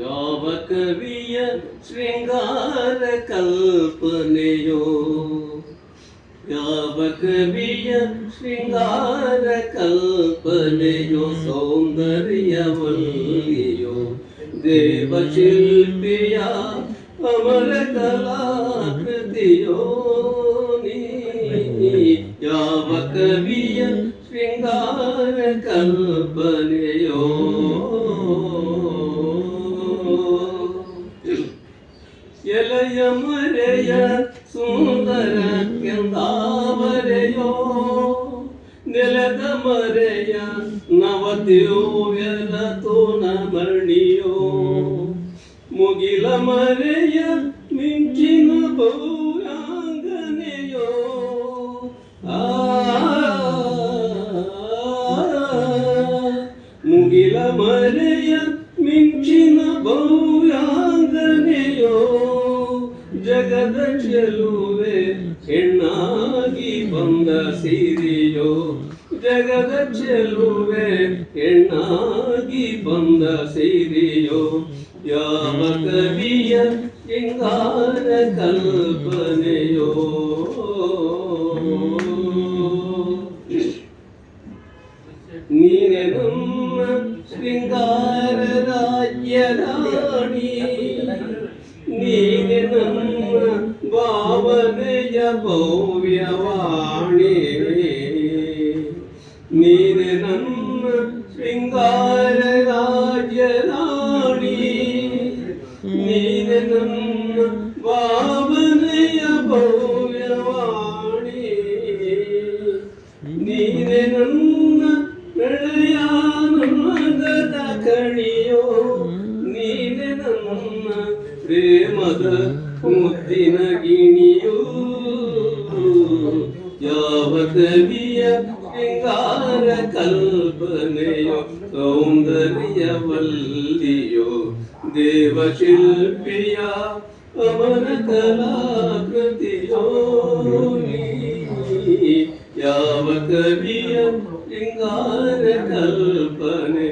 ಯಾವ ಕವಿಯ ಶೃಂಗಾರ ಕಲ್ಪನೆಯೋ ಯಾವ ಕವಿಯ ಶೃಂಗಾರ ಕಲ್ಪನೆಯೋ ಸೌಂದರ್ಯವಲ್ಲಿಯೋ ದೇವಶಿಲ್ಪಿಯ ಅಮರ ಕಲಾಕೃತಿಯೋ ನೀ ಯಾವ ಕವಿಯ കൽപ്പനയോ? എലയമരയ സുന്ദര കെന്താവരയോ നിലതമരയ നവദ്യോവ്യന തുണമണിയോ മുകിലമരയ മിഞ്ചിന ഭൂ ಮರೆಯ ಮಿಂಚಿನ ಬಹುಯಾದನೆಯೋ ಜಗದ ಚೆಲುವೆ ಹೆಣ್ಣಾಗಿ ಬಂದ ಸಿರಿಯೋ, ಜಗದ ಚೆಲುವೆ ಹೆಣ್ಣಾಗಿ ಬಂದ ಸಿರಿಯೋ, ಯಾವ ಕವಿಯ ಶೃಂಗಾರ ಕಲ್ಪನೆಯೋ. ರಾಜ್ಯರಾಣಿ ನೀನೆ ನಮ್ಮ ಭಾವನೆಯ ಭವ್ಯವಾಣಿ ನೀನೆ ನಮ್ಮ ಶೃಂಗಾರ ರಾಜ್ಯರಾಣಿ ನೀನೆ ನಮ್ಮ ಭಾವನೆಯ ಭವ್ಯವಾಣಿ ನೀನೆ ನನ್ನ ಪ್ರಳಯಾನಂದದ ಕಣಿಯೋ ನೀನೆ ನನ್ನ ಪ್ರೇಮದ ಮುದ್ದಿನ ಗಿಣಿಯೋ ಯಾವ ಕವಿಯ ಶೃಂಗಾರ ಕಲ್ಪನೆಯೋ ಸೌಂದರ್ಯವಲ್ಲಿಯೋ ದೇವಶಿಲ್ಪಿಯ ಅಮರ ಕಲಾಕೃತಿಯೋ ನೀ. ಯಾವ ಕವಿಯ ಶೃಂಗಾರ ಕಲ್ಪನೆ